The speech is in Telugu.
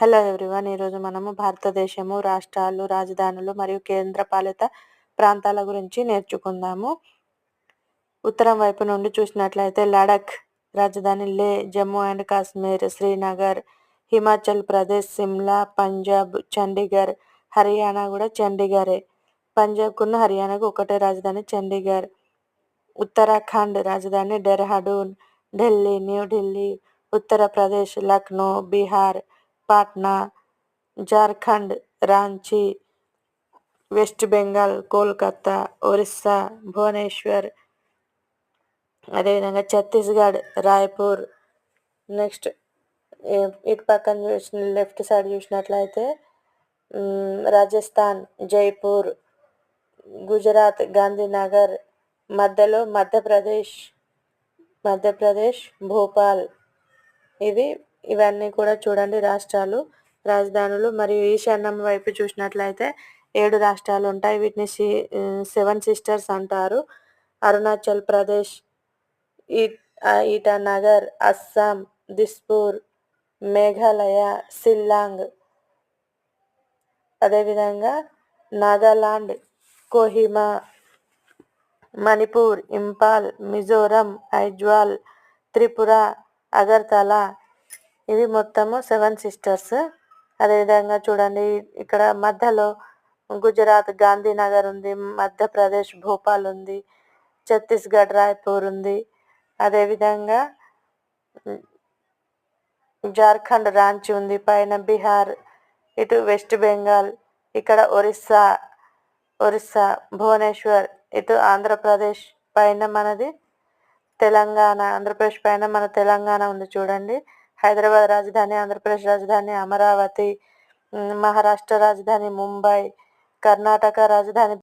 హలో ఎవ్రీవన్ ఈరోజు మనము భారతదేశము రాష్ట్రాలు రాజధానులు మరియు కేంద్రపాలిత ప్రాంతాల గురించి నేర్చుకుందాము. ఉత్తరం వైపు నుండి చూసినట్లయితే లడఖ్ రాజధాని లే జమ్మూ అండ్ కాశ్మీర్ శ్రీనగర్ హిమాచల్ ప్రదేశ్ సిమ్లా పంజాబ్ చండీగఢ్ హర్యానా కూడా చండీగఢే పంజాబ్కున్న హర్యానాకు ఒకటే రాజధాని చండీగఢ్ ఉత్తరాఖండ్ రాజధాని డెహ్రాడూన్ ఢిల్లీ న్యూఢిల్లీ ఉత్తరప్రదేశ్ లక్నో బీహార్ పాట్నా జార్ఖండ్ రాంచీ వెస్ట్ బెంగాల్ కోల్కత్తా ఒరిస్సా భువనేశ్వర్ అదేవిధంగా ఛత్తీస్గఢ్ రాయ్పూర్. నెక్స్ట్ ఇటు పక్కన చూసిన లెఫ్ట్ సైడ్ చూసినట్లయితే రాజస్థాన్ జైపూర్ గుజరాత్ గాంధీనగర్ మధ్యలో మధ్యప్రదేశ్ మధ్యప్రదేశ్ భోపాల్. ఇవి ఇవన్నీ కూడా చూడండి రాష్ట్రాలు రాజధానులు మరియు ఈశాన్యం వైపు చూసినట్లయితే ఏడు రాష్ట్రాలు ఉంటాయి. వీటిని సి సెవెన్ సిస్టర్స్ అంటారు. అరుణాచల్ ప్రదేశ్ ఈ ఈటానగర్ అస్సాం దిస్పూర్ మేఘాలయ సిల్లాంగ్. అదేవిధంగా నాగాలాండ్ కోహిమా మణిపూర్ ఇంపాల్ మిజోరం ఐజ్వాల్ త్రిపుర అగర్తల ఇవి మొత్తము సెవెన్ సిస్టర్స్. అదేవిధంగా చూడండి ఇక్కడ మధ్యలో గుజరాత్ గాంధీనగర్ ఉంది మధ్యప్రదేశ్ భోపాల్ ఉంది ఛత్తీస్గఢ్ రాయ్పూర్ ఉంది. అదేవిధంగా జార్ఖండ్ రాంచీ ఉంది పైన బీహార్ ఇటు వెస్ట్ బెంగాల్ ఇక్కడ ఒరిస్సా ఒరిస్సా భువనేశ్వర్ ఇటు ఆంధ్రప్రదేశ్ పైన మనది తెలంగాణ ఆంధ్రప్రదేశ్ పైన మన తెలంగాణ ఉంది చూడండి. హైదరాబాద్ రాజధాని ఆంధ్రప్రదేశ్ రాజధాని అమరావతి మహారాష్ట్ర రాజధాని ముంబై కర్ణాటక రాజధాని